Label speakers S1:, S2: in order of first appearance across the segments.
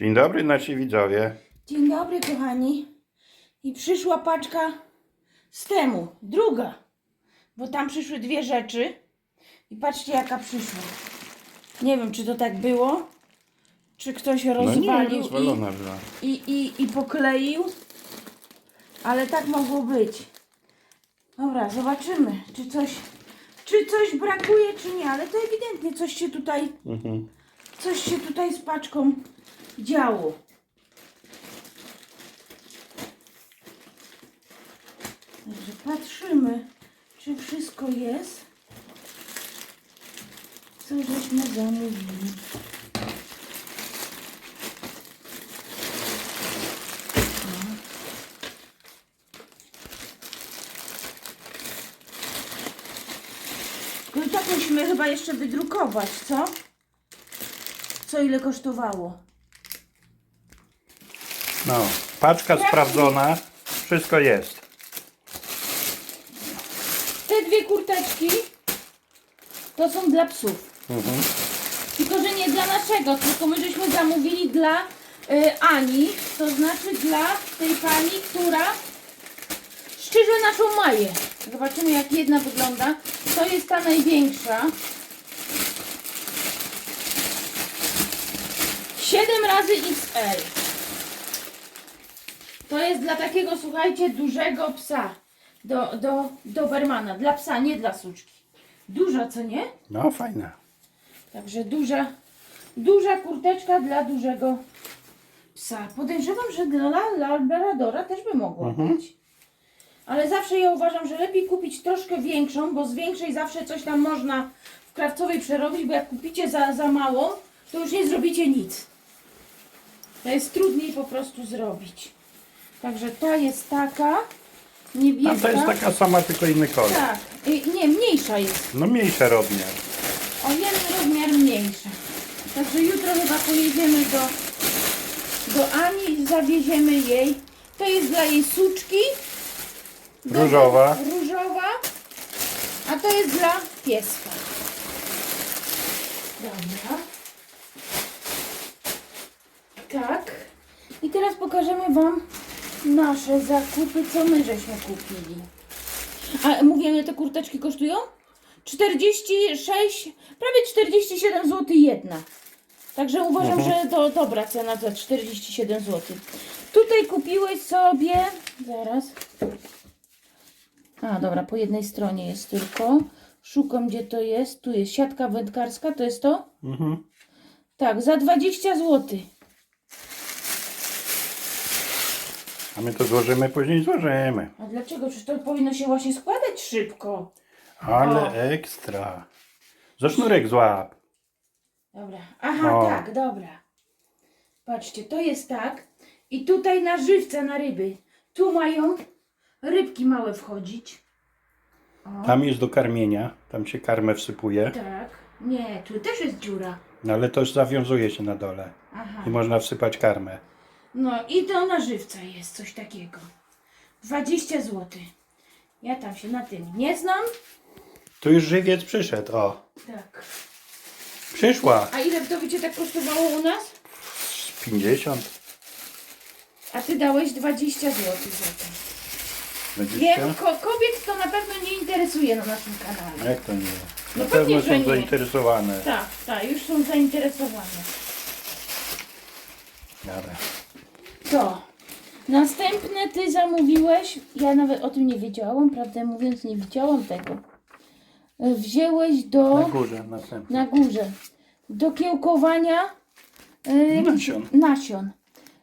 S1: Dzień dobry nasi widzowie.
S2: Dzień dobry, kochani. I przyszła paczka z temu, druga. Bo tam przyszły dwie rzeczy. I patrzcie, jaka przyszła. Nie wiem, czy to tak było, czy ktoś
S1: No
S2: rozwalił
S1: rozwalona była.
S2: i, i, i, i pokleił. Ale tak mogło być. Dobra, zobaczymy, czy coś, czy coś brakuje, czy nie. Ale to ewidentnie coś się tutaj,
S1: Mhm.
S2: coś się tutaj z paczką działo. Także patrzymy, czy wszystko jest. Co żeśmy zamówili. Tylko i tak musimy chyba jeszcze wydrukować, co? Co ile kosztowało?
S1: No, paczka sprawdzona. Wszystko jest.
S2: Te dwie kurteczki to są dla psów.
S1: Mhm.
S2: Tylko, że nie dla naszego, tylko my żeśmy zamówili dla y, Ani, to znaczy dla tej pani, która szczyże naszą Maję. Zobaczymy jak jedna wygląda. To jest ta największa. 7 razy XL. To jest dla takiego, słuchajcie, dużego psa. Do, do Dobermana. Dla psa, nie dla suczki. Duża, co nie?
S1: No, fajna.
S2: Także duża, duża kurteczka dla dużego psa. Podejrzewam, że dla Labradora też by mogła być. Ale zawsze ja uważam, że lepiej kupić troszkę większą, bo z większej zawsze coś tam można w krawcowej przerobić, bo jak kupicie za, za małą, to już nie zrobicie nic. To jest trudniej po prostu zrobić. Także ta jest taka niebieska.
S1: Tam to jest taka sama, tylko inny kolor.
S2: Tak, nie, mniejsza jest.
S1: No mniejszy rozmiar.
S2: O jeden rozmiar mniejszy. Także jutro chyba pojedziemy do, do Ani i zawieziemy jej. To jest dla jej suczki. Do-
S1: Różowa.
S2: Różowa. A to jest dla pieska. Dobra. Tak. I teraz pokażemy Wam nasze zakupy, co my żeśmy kupili. A mówię, ile te kurteczki kosztują? 46, prawie 47 zł jedna. Także uważam, że to dobra cena za 47 zł. Tutaj kupiłeś sobie, zaraz. A, dobra, po jednej stronie jest tylko. Szukam, gdzie to jest. Tu jest siatka wędkarska, to jest to?
S1: Mhm.
S2: Tak, za 20 zł.
S1: A my to złożymy, później złożymy.
S2: A dlaczego? Przecież to powinno się właśnie składać szybko.
S1: Ale
S2: O.
S1: ekstra. Za sznurek złap.
S2: Dobra. Aha,
S1: O.
S2: tak, dobra. Patrzcie, to jest tak. I tutaj na żywca, na ryby. Tu mają rybki małe wchodzić. O,
S1: Tam jest do karmienia. Tam się karmę wsypuje.
S2: tak. Nie, tu też jest dziura.
S1: No ale to już zawiązuje się na dole.
S2: Aha.
S1: I można wsypać karmę.
S2: No i to na żywca jest coś takiego. 20 zł. Ja tam się na tym nie znam.
S1: Tu już żywiec przyszedł. O,
S2: Tak.
S1: przyszła.
S2: A ile to by cię tak kosztowało u nas?
S1: Z 50.
S2: A ty dałeś 20 zł za to.
S1: 20.
S2: Wiem, ko kobiet to na pewno nie interesuje na naszym kanale.
S1: Jak to nie?
S2: No
S1: Na
S2: pewnie,
S1: pewno
S2: że
S1: są
S2: nie.
S1: zainteresowane.
S2: Tak, tak, już są zainteresowane.
S1: Dobra.
S2: To. Następne ty zamówiłeś, ja nawet o tym nie wiedziałam, prawdę mówiąc nie widziałam tego. Wzięłeś do,
S1: Na górze następny.
S2: na górze, do kiełkowania e,
S1: Nasion.
S2: nasion.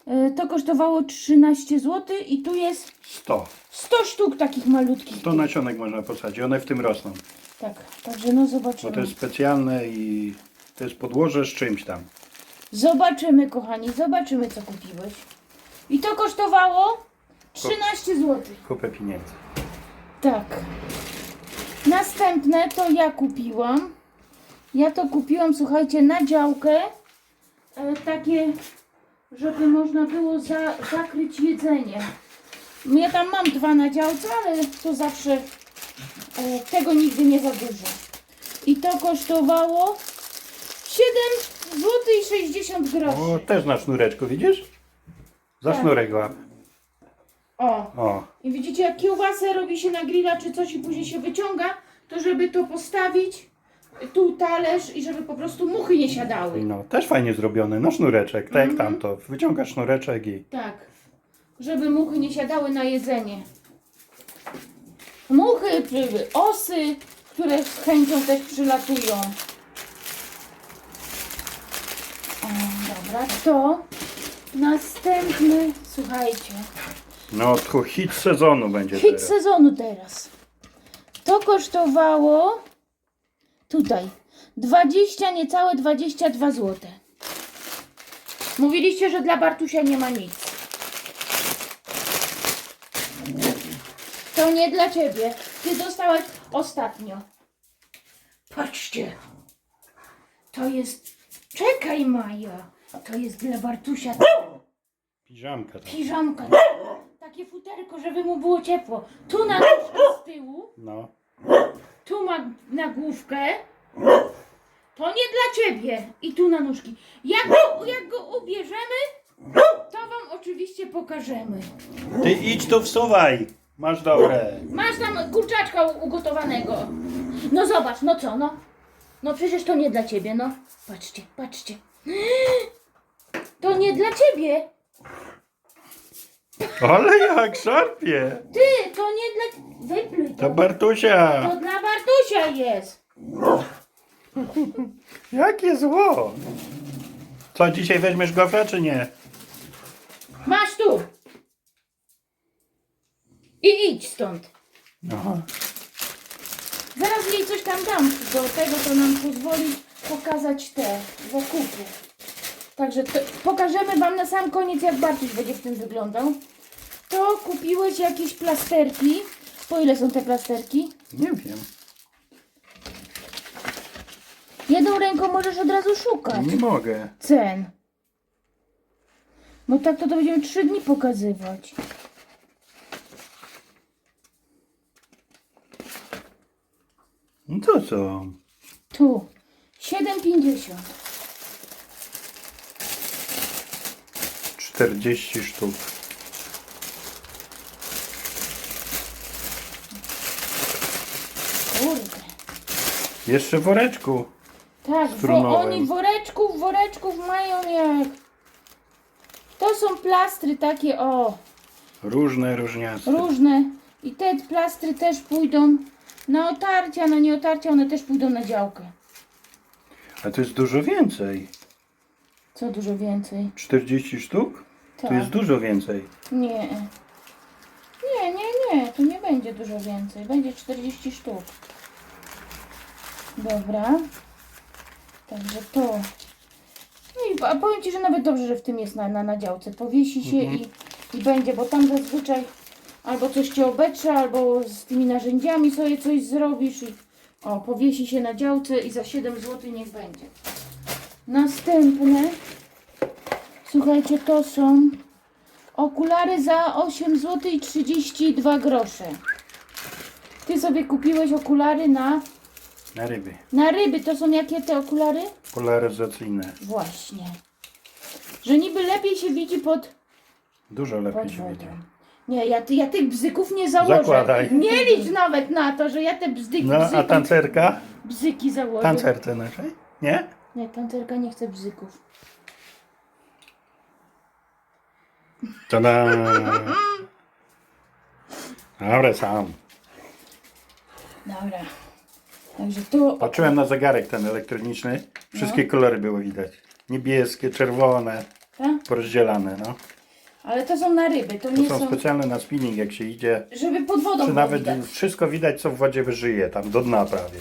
S2: E, To kosztowało 13 zł i tu jest
S1: 100.
S2: 100 sztuk takich malutkich.
S1: 100 nasionek można posadzić. One w tym rosną.
S2: Tak, także no
S1: Bo
S2: zobaczymy.
S1: to jest specjalne i to jest podłoże z czymś tam.
S2: Zobaczymy, kochani, zobaczymy, co kupiłeś. I to kosztowało 13 zł.
S1: Kupę pieniędzy.
S2: Tak. Następne to ja kupiłam. Ja to kupiłam, słuchajcie, na działkę. E, takie, żeby można było za, zakryć jedzenie. Ja tam mam dwa na działce, ale to zawsze e, tego nigdy nie za dużo. I to kosztowało 7 zł i 60 50 groszy.
S1: O, też na sznureczku, widzisz? Za
S2: Tak.
S1: sznurek łap.
S2: O.
S1: O,
S2: I widzicie, jak kiełbasę robi się na grilla czy coś i później się wyciąga, to żeby to postawić, tu talerz i żeby po prostu muchy nie siadały.
S1: no, też fajnie zrobione, no sznureczek, tak
S2: Mhm.
S1: jak tamto. Wyciągasz sznureczek i...
S2: Tak. Żeby muchy nie siadały na jedzenie. Muchy, osy, które z chęcią też przylatują. O, dobra, to następny, słuchajcie,
S1: No, to hit sezonu będzie
S2: hit
S1: teraz.
S2: sezonu teraz. To kosztowało tutaj 20, niecałe 22 zł. Mówiliście, że dla Bartusia nie ma nic. To nie dla ciebie. Ty dostałeś ostatnio. Patrzcie. To jest. Czekaj, Maja. To jest dla Bartusia
S1: Piżamka tam.
S2: piżamka. Takie futerko, żeby mu było ciepło. Tu na nóżkę z tyłu,
S1: No.
S2: tu ma na główkę. To nie dla ciebie. I tu na nóżki. Jak go, jak go ubierzemy, to wam oczywiście pokażemy.
S1: Ty idź tu wsuwaj. Masz dobre.
S2: Masz tam kurczaczka u- ugotowanego. No zobacz, no co, no. No przecież to nie dla ciebie, no. Patrzcie, patrzcie. To nie dla ciebie.
S1: Ale jak szarpie.
S2: Ty, to nie dla... Wypluj
S1: To
S2: to.
S1: Bartusia.
S2: To dla Bartusia jest.
S1: Jakie zło. Co, dzisiaj weźmiesz gofra czy nie?
S2: Masz tu. I idź stąd.
S1: Aha.
S2: Zaraz jej coś tam dam. Do tego to nam pozwoli pokazać te zakupy. Także to, pokażemy Wam na sam koniec, jak Bartuś będzie w tym wyglądał. To kupiłeś jakieś plasterki. Po ile są te plasterki?
S1: Nie wiem.
S2: Jedną ręką możesz od razu szukać
S1: Nie mogę.
S2: cen. Bo tak to, to będziemy trzy dni pokazywać.
S1: No to co?
S2: Tu 7,50.
S1: 40 sztuk.
S2: Kurde.
S1: Jeszcze w woreczku.
S2: Tak,
S1: Strunowym.
S2: oni woreczków, woreczków mają jak. To są plastry takie, o,
S1: Różne, różniaste.
S2: różne. I te plastry też pójdą na otarcia, na nieotarcia, one też pójdą na działkę.
S1: A to jest dużo więcej.
S2: Co dużo więcej.
S1: 40 sztuk?
S2: Tak.
S1: To jest dużo więcej.
S2: Nie. Nie, nie, nie, to nie będzie dużo więcej. Będzie 40 sztuk. Dobra. Także to. No i a powiem Ci, że nawet dobrze, że w tym jest na, na, na działce. Powiesi się i, i będzie, bo tam zazwyczaj albo coś Cię obetrze, albo z tymi narzędziami sobie coś zrobisz i o, powiesi się na działce i za 7 zł niech będzie. Następne. Słuchajcie, to są Okulary za 8 zł i 32 grosze. Ty sobie kupiłeś okulary na,
S1: Na ryby.
S2: na ryby. To są jakie te okulary?
S1: Polaryzacyjne.
S2: Właśnie. Że niby lepiej się widzi pod,
S1: Dużo lepiej
S2: pod
S1: się
S2: wodą.
S1: widzi.
S2: Nie, ja, ty, ja tych bzyków nie założę.
S1: Zakładaj.
S2: Nie licz nawet na to, że ja te bzdyki,
S1: No, a
S2: bzyki,
S1: tancerka?
S2: bzyki założę.
S1: Tancerce naszej? Nie?
S2: Nie, tancerka nie chce bzyków.
S1: Tada! Dobra, sam.
S2: Dobra. Także tu...
S1: Patrzyłem na zegarek ten elektroniczny. Wszystkie
S2: No.
S1: kolory było widać. Niebieskie, czerwone,
S2: Tak?
S1: porozdzielane, no.
S2: Ale to są na ryby, to,
S1: To
S2: nie
S1: są
S2: są...
S1: specjalne na spinning, jak się idzie.
S2: Żeby pod wodą
S1: Czy
S2: było
S1: nawet
S2: widać.
S1: wszystko widać, co w wodzie wyżyje, tam do dna prawie.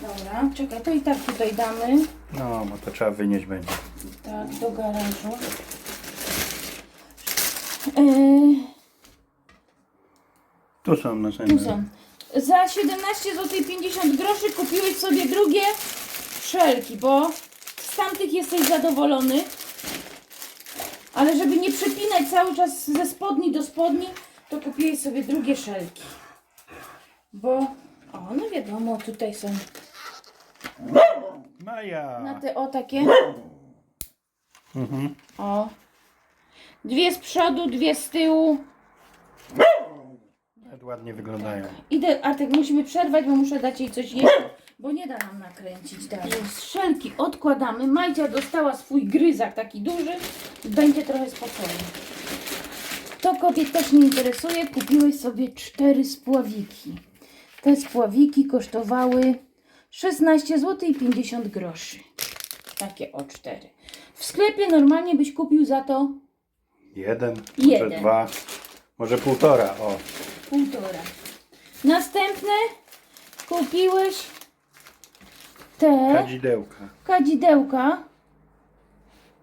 S2: Dobra, czekaj, to i tak tutaj damy.
S1: No, bo to trzeba wynieść będzie.
S2: Tak, do garażu. Yy,
S1: Tu są następne.
S2: tu są. Za 17 zł 50 groszy kupiłeś sobie drugie szelki, bo z tamtych jesteś zadowolony. Ale żeby nie przepinać cały czas ze spodni do spodni, to kupiłeś sobie drugie szelki. Bo, o, no wiadomo, tutaj są
S1: Maja!
S2: na te o takie.
S1: Mhm.
S2: O. Dwie z przodu, dwie z tyłu.
S1: Nawet ładnie wyglądają.
S2: Idę, Artek, musimy przerwać, bo muszę dać jej coś jeść, bo nie da nam nakręcić dalej. Strzelki odkładamy. Majcia dostała swój gryzak taki duży, będzie trochę spokojnie. To kobiet też nie interesuje. Kupiłeś sobie cztery spławiki. Te spławiki kosztowały 16 zł i 50 groszy. Takie o cztery. W sklepie normalnie byś kupił za to
S1: Jeden,
S2: Jeden.
S1: może dwa, może półtora. O,
S2: Półtora. Następne kupiłeś te
S1: kadzidełka.
S2: kadzidełka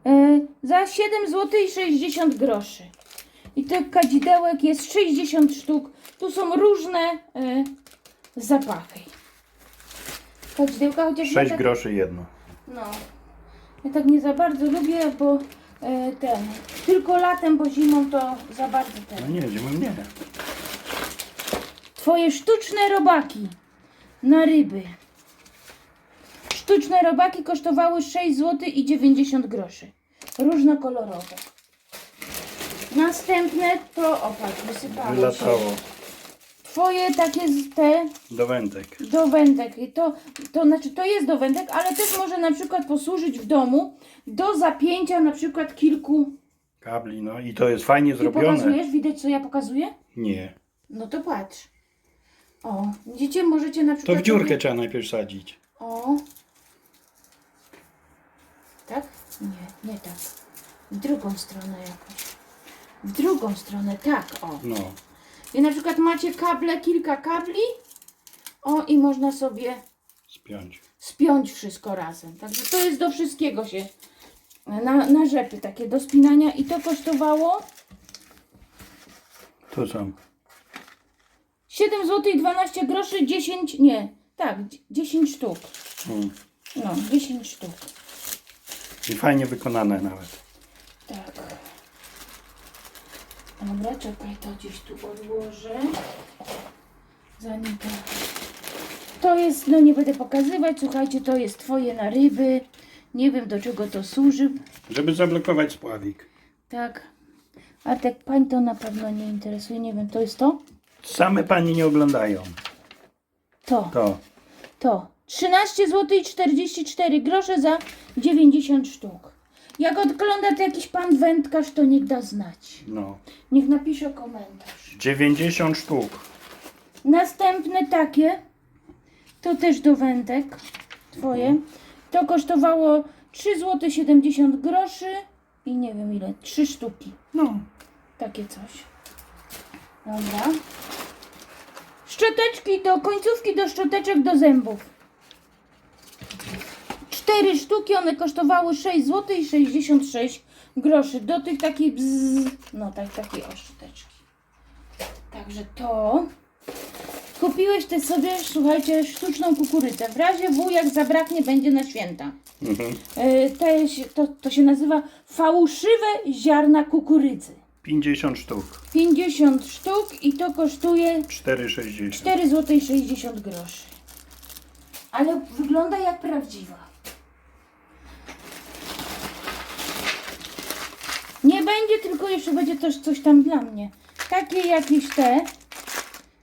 S2: e, za 7 zł i 60 groszy. I tych kadzidełek jest 60 sztuk. Tu są różne e, zapachy. Kadzidełka chociaż ja
S1: 6
S2: tak,
S1: groszy jedno.
S2: no, ja tak nie za bardzo lubię, bo e, ten, tylko latem, bo zimą to za bardzo ten.
S1: No nie, zimą nie.
S2: Twoje sztuczne robaki na ryby. Sztuczne robaki kosztowały 6 zł i 90 groszy. Różnokolorowe. Następne to opak wysypało się. Twoje takie z te
S1: do wędek.
S2: do wędek. I to, to znaczy to jest do wędek, ale też może na przykład posłużyć w domu do zapięcia na przykład kilku.
S1: Kabli, no i to jest fajnie
S2: Ty
S1: zrobione.
S2: pokazujesz? Widać co ja pokazuję?
S1: Nie.
S2: No to patrz. O, widzicie, możecie na
S1: To
S2: przykład...
S1: w dziurkę
S2: sobie-
S1: trzeba najpierw sadzić.
S2: O. Tak? Nie, nie tak. W drugą stronę jakoś. W drugą stronę, tak, o.
S1: No.
S2: I na przykład macie kable, kilka kabli. O, i można sobie
S1: Spiąć.
S2: spiąć wszystko razem. Także to jest do wszystkiego się. Na, na rzepy takie do spinania i to kosztowało
S1: Tu są.
S2: 7 zł i 12 groszy, 10, nie, tak, 10 sztuk.
S1: Mm.
S2: No, 10 sztuk.
S1: I fajnie wykonane nawet.
S2: Tak. Dobra, czekaj, to gdzieś tu odłożę. Zanim to... To jest, no nie będę pokazywać, słuchajcie, to jest twoje na ryby. Nie wiem do czego to służy.
S1: Żeby zablokować spławik.
S2: Tak. A tak pań to na pewno nie interesuje. Nie wiem, to jest to?
S1: Same pani nie oglądają.
S2: To.
S1: To.
S2: To. 13 zł i 44 grosze za 90 sztuk. Jak ogląda to jakiś pan wędkarz, to niech da znać.
S1: No.
S2: Niech napisze komentarz.
S1: 90 sztuk.
S2: Następne takie, to też do wędek twoje. To kosztowało 3 zł 70 groszy i nie wiem ile, 3 sztuki.
S1: No.
S2: Takie coś. Dobra. Szczoteczki to końcówki do szczoteczek do zębów. Cztery sztuki, one kosztowały 6 zł i 66 groszy. Do tych takich bzz, no tak, takiej o szczoteczki. Także to. Kupiłeś te sobie, słuchajcie, sztuczną kukurydzę. W razie W, jak zabraknie, będzie na święta.
S1: Mhm.
S2: Yy, te, to, to się nazywa fałszywe ziarna kukurydzy.
S1: 50 sztuk.
S2: 50 sztuk i to kosztuje
S1: 4,60.
S2: 4 zł i 60 groszy. Ale wygląda jak prawdziwa. Będzie, tylko jeszcze będzie też coś tam dla mnie. Takie jakieś te.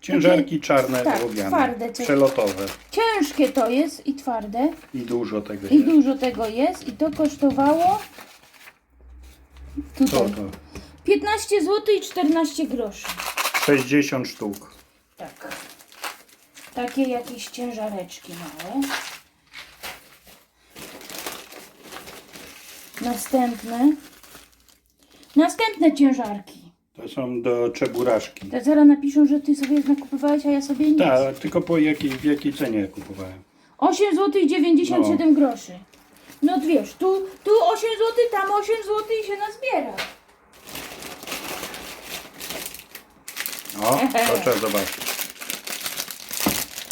S1: Ciężarki czarne
S2: tak, twarde coś.
S1: Przelotowe.
S2: Ciężkie to jest i twarde.
S1: I dużo tego
S2: I
S1: jest.
S2: dużo tego jest. I to kosztowało.
S1: Co
S2: Tutaj.
S1: to?
S2: 15 zł i 14 groszy.
S1: 60 sztuk.
S2: Tak. Takie jakieś ciężareczki małe. Następne. Następne ciężarki.
S1: To są do czeburaszki.
S2: To zaraz napiszą, że ty sobie nakupywałeś, a ja sobie nic.
S1: Tak, tylko po jakiej, w jakiej cenie kupowałem.
S2: 8 zł i 97 groszy. No wiesz, tu, tu 8 zł, tam 8 zł i się nazbiera.
S1: O, to trzeba zobaczyć.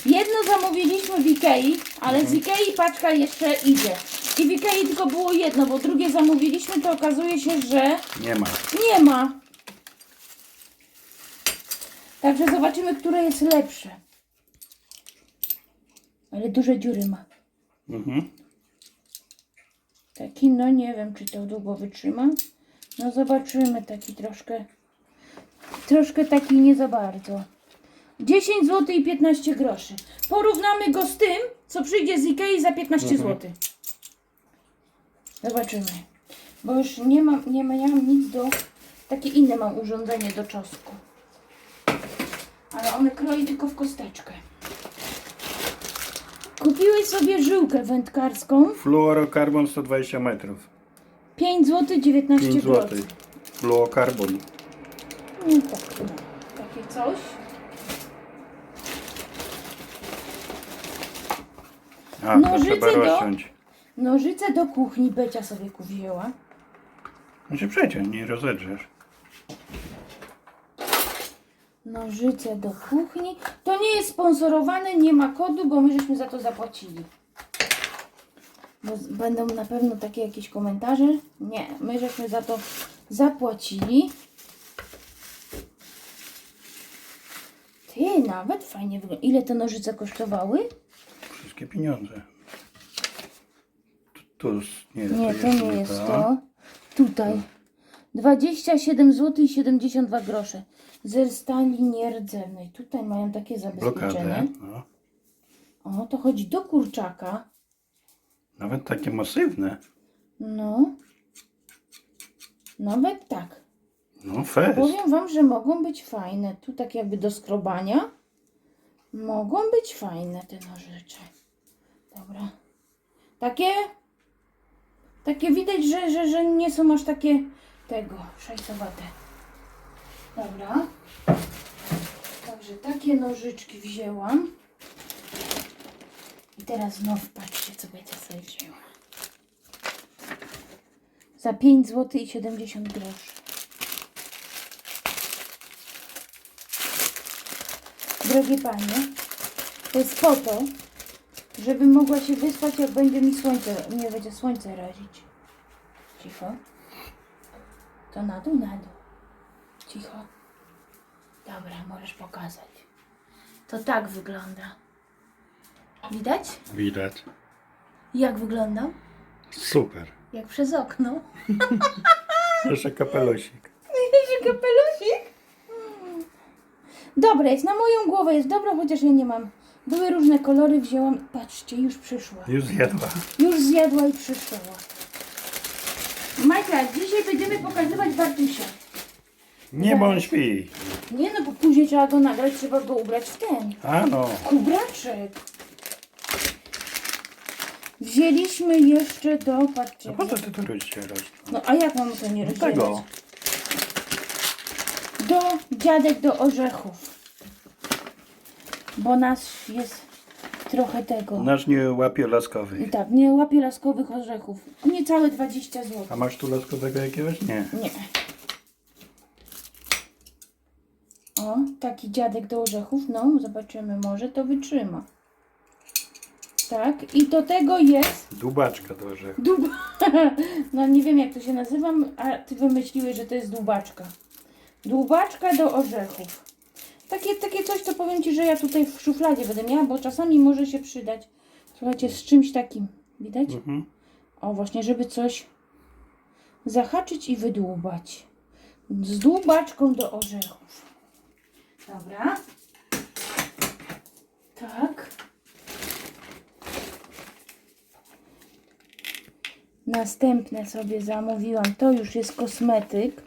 S2: Jedno zamówiliśmy w Ikei, ale z Ikei paczka jeszcze idzie. I w Ikei tylko było jedno, bo drugie zamówiliśmy, to okazuje się, że
S1: Nie ma.
S2: nie ma. Także zobaczymy, które jest lepsze. Ale duże dziury ma.
S1: Mhm.
S2: Taki, no nie wiem, czy to długo wytrzyma. No zobaczymy, taki troszkę, troszkę taki nie za bardzo. 10 zł i 15 groszy. Porównamy go z tym, co przyjdzie z Ikei za 15 zł. Zobaczymy. Bo już nie mam, nie miałam nic do... Takie inne mam urządzenie do czosnku. Ale one kroi tylko w kosteczkę. Kupiłeś sobie żyłkę wędkarską.
S1: Fluorokarbon 120 metrów.
S2: 5 zł 19
S1: 5
S2: groszy.
S1: zł. Fluorokarbon.
S2: No tak, no. takie coś.
S1: A,
S2: Nożyce
S1: trzeba
S2: do-
S1: rozciąć.
S2: Nożyce do kuchni Becia sobie wzięła.
S1: No się przeciąć, nie rozedrzesz.
S2: Nożyce do kuchni. To nie jest sponsorowane, nie ma kodu, bo my żeśmy za to zapłacili. Bo z- będą na pewno takie jakieś komentarze. Nie, my żeśmy za to zapłacili. Ty, nawet fajnie wygląda. Ile te nożyce kosztowały?
S1: Wszystkie pieniądze. Tu, tu nie,
S2: Nie, to nie jest to. Tutaj. 27 zł i 72 grosze. Ze stali nierdzewnej. Tutaj mają takie
S1: Blokadę.
S2: zabezpieczenie.
S1: No.
S2: O, to chodzi do kurczaka.
S1: Nawet takie masywne.
S2: No. Nawet tak.
S1: No fest.
S2: Powiem wam, że mogą być fajne. Tu tak jakby do skrobania. Mogą być fajne te nożycze. Dobra. Takie. Takie widać, że, że, że nie są aż takie tego szajsowate. Dobra. Także takie nożyczki wzięłam. I teraz znów patrzcie, co będzie sobie wzięła. Za 5 zł i 70 groszy. Drogie panie, to jest po to, żebym mogła się wyspać, jak będzie mi słońce, nie będzie słońce razić. Cicho. To na dół, na dół. Cicho. Dobra, możesz pokazać. To tak wygląda. Widać?
S1: Widać.
S2: Jak wyglądam?
S1: Super.
S2: Jak przez okno.
S1: Jeszcze kapelusik.
S2: Jeszcze kapelusik? Dobre jest, na moją głowę jest dobro, chociaż ja nie mam. Były różne kolory, wzięłam. Patrzcie, już przyszła.
S1: Już zjadła.
S2: Już zjadła i przyszła. Majka, dzisiaj będziemy pokazywać Bartusia.
S1: Nie bądź śpi.
S2: Nie no, bo później trzeba go nagrać, trzeba go ubrać w ten.
S1: A no.
S2: Kubraczek. Wzięliśmy jeszcze do, patrzcie.
S1: A po co ty to rozdzielasz?
S2: No a jak mam to nie
S1: Do
S2: rozdzielać?
S1: tego.
S2: Do dziadek do orzechów. Bo nas jest trochę tego.
S1: Nasz nie łapie laskowych.
S2: Tak, nie łapie laskowych orzechów. Niecałe 20 zł.
S1: A masz tu laskowego jakiegoś? Nie.
S2: Nie. O, taki dziadek do orzechów. No, zobaczymy, może to wytrzyma. Tak, i do tego jest
S1: Dubaczka do orzechu.
S2: dub... No nie wiem jak to się nazywa, a ty wymyśliłeś, że to jest dłubaczka. Dłubaczka do orzechów. Takie, takie coś, co powiem Ci, że ja tutaj w szufladzie będę miała, bo czasami może się przydać. Słuchajcie, z czymś takim. Widać?
S1: Mhm.
S2: O, właśnie, żeby coś zahaczyć i wydłubać. Z dłubaczką do orzechów. Dobra. Tak. Następne sobie zamówiłam. To już jest kosmetyk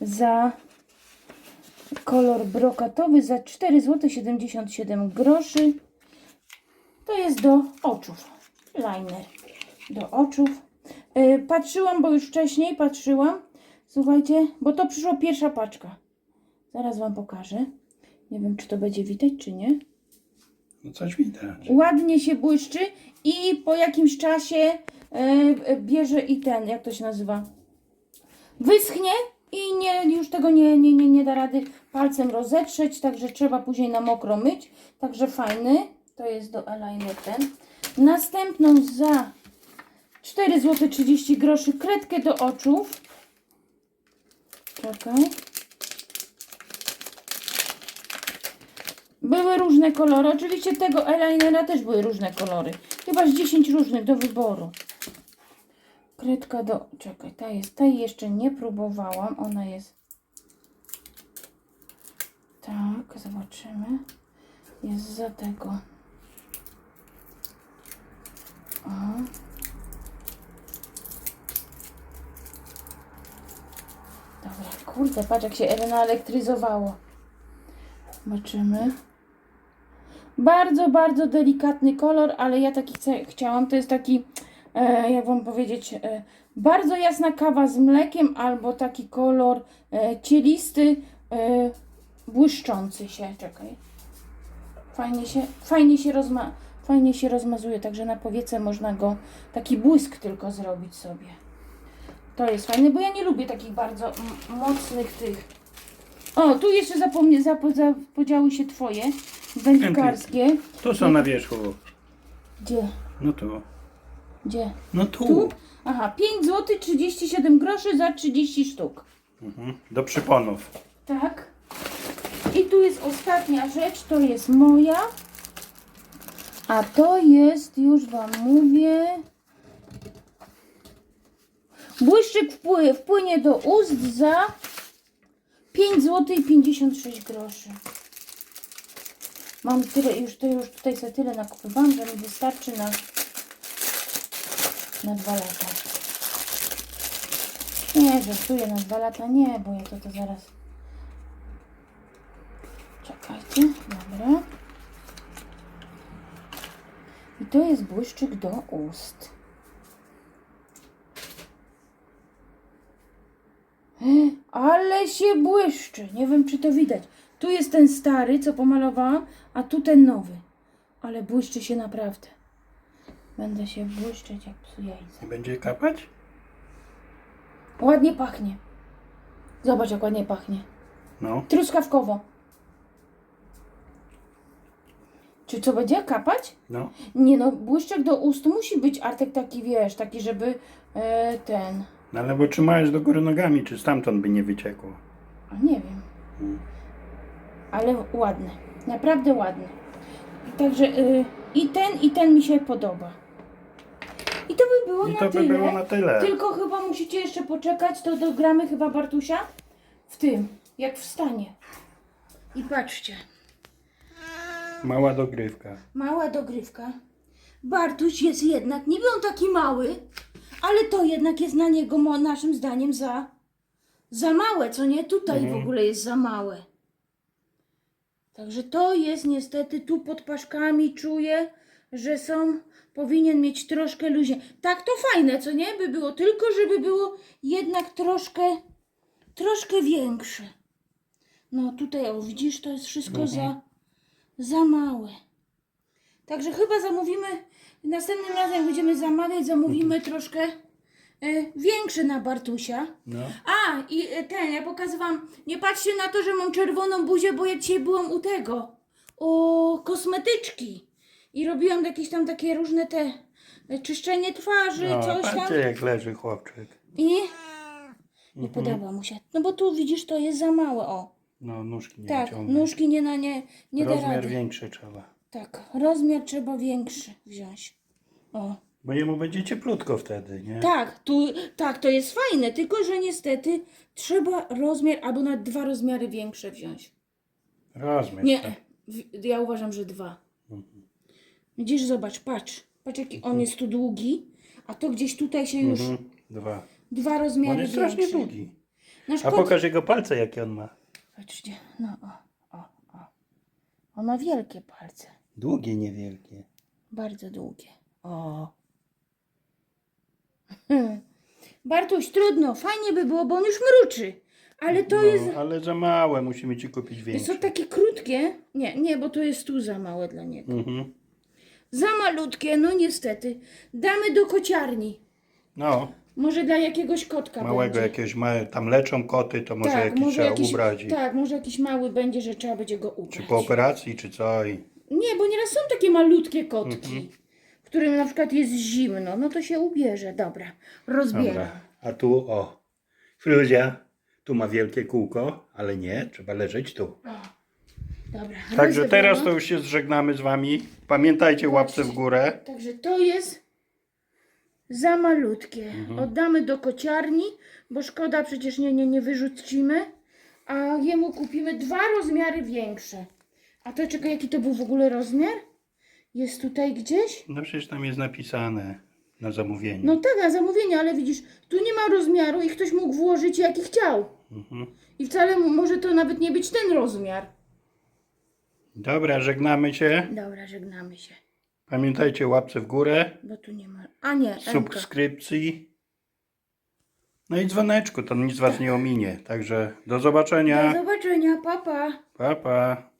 S2: za kolor brokatowy za 4 zł 77 groszy. To jest do oczów. Liner do oczów. Yy, patrzyłam, bo już wcześniej patrzyłam. Słuchajcie, bo to przyszła pierwsza paczka. Zaraz Wam pokażę. Nie wiem, czy to będzie widać, czy nie.
S1: No coś widać.
S2: Ładnie się błyszczy i po jakimś czasie yy, bierze i ten, jak to się nazywa? Wyschnie i nie, już tego nie, nie, nie, nie da rady palcem rozetrzeć, także trzeba później na mokro myć. Także fajny. To jest do eyeliner ten. Następną za 4 zł 30 groszy kredkę do oczów. Czekaj. Były różne kolory. Oczywiście tego eyelinera też były różne kolory. Chyba z 10 różnych do wyboru. Kredka do... Czekaj, ta jest... Tej jeszcze nie próbowałam. Ona jest... Tak, zobaczymy. Jest za tego. O. Dobra, kurde, patrz jak się naelektryzowało. Zobaczymy. Bardzo, bardzo delikatny kolor, ale ja taki chciałam. To jest taki, jak wam powiedzieć, e, bardzo jasna kawa z mlekiem albo taki kolor e, cielisty, e, błyszczący się. Czekaj. Fajnie się, fajnie się rozma, fajnie się rozmazuje, także na powiece można go taki błysk tylko zrobić sobie. To jest fajne, bo ja nie lubię takich bardzo mocnych tych. O, tu jeszcze zapomnie, zapo, zapodziały się twoje wędkarskie.
S1: Tu są na wierzchu.
S2: Gdzie?
S1: No tu.
S2: Gdzie?
S1: No tu.
S2: Tu? Aha, 5 zł 37 groszy za 30 sztuk.
S1: Mhm. Do przyponów.
S2: Tak. I tu jest ostatnia rzecz, to jest moja. A to jest, już Wam mówię. Błyszczyk wpłynie, wpłynie do ust za 5 zł i 56 groszy. Mam tyle, już, to już tutaj sobie tyle nakupywałam, że mi wystarczy na, na 2 lata. Nie, żartuję, na 2 lata nie, bo ja to, to zaraz... Czekajcie, dobra. I to jest błyszczyk do ust. E, Ale się błyszczy. Nie wiem, czy to widać. Tu jest ten stary, co pomalowałam, a tu ten nowy. Ale błyszczy się naprawdę. Będę się błyszczeć jak psu jajca.
S1: Będzie kapać?
S2: Ładnie pachnie. Zobacz, jak ładnie pachnie.
S1: No.
S2: Truskawkowo. Czy co będzie kapać?
S1: No.
S2: Nie no, błyszczek do ust musi być artek taki, wiesz, taki, żeby e, ten.
S1: No ale bo trzymałeś do góry nogami, czy stamtąd by nie wyciekło?
S2: A nie wiem.
S1: Mm.
S2: Ale ładny. Naprawdę ładny. Także y, i ten, i ten mi się podoba. I to by było
S1: I
S2: na
S1: to by
S2: tyle.
S1: było na tyle.
S2: Tylko chyba musicie jeszcze poczekać, to dogramy chyba Bartusia w tym, jak wstanie. I patrzcie.
S1: Mała dogrywka.
S2: Mała dogrywka. Bartuś jest jednak, niby on taki mały, ale to jednak jest na niego mo- naszym zdaniem za, za małe, co nie? Tutaj
S1: Mhm.
S2: w ogóle jest za małe. Także to jest niestety tu pod paszkami czuję, że są, powinien mieć troszkę luźnie. Tak to fajne, co nie? By było, tylko żeby było jednak troszkę, troszkę większe. No tutaj, o widzisz, to jest wszystko za, za małe. Także chyba zamówimy, następnym razem jak będziemy zamawiać, zamówimy troszkę e, większe na Bartusia.
S1: No.
S2: A, i e, ten, ja pokazywałam, nie patrzcie na to, że mam czerwoną buzię, bo ja dzisiaj byłam u tego, u kosmetyczki. I robiłam jakieś tam takie różne te e, czyszczenie twarzy,
S1: no
S2: coś tam.
S1: patrzcie jak leży chłopczyk.
S2: I nie podoba mu się. No bo tu widzisz, to jest za małe, o.
S1: No nóżki nie
S2: Tak,
S1: wyciągnę.
S2: nóżki nie na nie, nie da
S1: Rozmiar
S2: rady.
S1: większy trzeba.
S2: Tak, rozmiar trzeba większy wziąć. O.
S1: Bo jemu będzie cieplutko wtedy, nie?
S2: Tak, tu, tak, to jest fajne, tylko że niestety trzeba rozmiar albo nawet dwa rozmiary większe wziąć.
S1: Rozmiar.
S2: Nie,
S1: tak.
S2: w- ja uważam, że dwa.
S1: Mhm.
S2: Widzisz, zobacz, patrz. Patrz, jaki on jest tu długi, a to gdzieś tutaj się już
S1: Mhm. Dwa.
S2: dwa
S1: On
S2: rozmiary
S1: jest strasznie
S2: większe.
S1: długi.
S2: Nasz
S1: A
S2: kot...
S1: pokaż jego palce jakie on ma.
S2: Patrzcie, no o, o, o. On ma wielkie palce,
S1: Długie, niewielkie.
S2: bardzo długie. O. Bartuś, trudno, fajnie by było, bo on już mruczy. Ale to
S1: no,
S2: jest...
S1: Ale za małe, musimy ci kupić większe.
S2: Są takie krótkie. Nie, nie, bo to jest tu za małe dla niego.
S1: Mhm.
S2: Za malutkie, no niestety. Damy do kociarni.
S1: No,
S2: Może dla jakiegoś kotka
S1: małego
S2: będzie.
S1: jakiegoś, ma, tam leczą koty, to może
S2: tak,
S1: jakiś trzeba ubrać. i-
S2: Tak, może jakiś mały będzie, że trzeba będzie go ubrać.
S1: Czy po operacji, czy co. I...
S2: Nie, bo nieraz są takie malutkie kotki,
S1: Mhm.
S2: którym na przykład jest zimno, no to się ubierze. Dobra, rozbieram.
S1: Dobra. A tu, o, Fruzia, tu ma wielkie kółko, ale nie, trzeba leżeć tu.
S2: O, dobra.
S1: Także teraz to już się zżegnamy z wami. Pamiętajcie łapce w górę.
S2: Także to jest za malutkie. Oddamy do kociarni, bo szkoda, przecież nie, nie, nie wyrzucimy. A jemu kupimy dwa rozmiary większe. A to czekaj, jaki to był w ogóle rozmiar? Jest tutaj gdzieś?
S1: No przecież tam jest napisane na zamówieniu.
S2: No tak, na zamówienie, ale widzisz, tu nie ma rozmiaru i ktoś mógł włożyć jaki chciał.
S1: Mhm.
S2: I wcale może to nawet nie być ten rozmiar.
S1: Dobra, żegnamy się.
S2: Dobra, żegnamy się,
S1: Pamiętajcie łapce w górę,
S2: bo tu nie ma. A nie,
S1: subskrypcji. No i dzwoneczku, to nic was nie ominie. Także do zobaczenia.
S2: Do zobaczenia, papa. Pa.
S1: Pa, pa.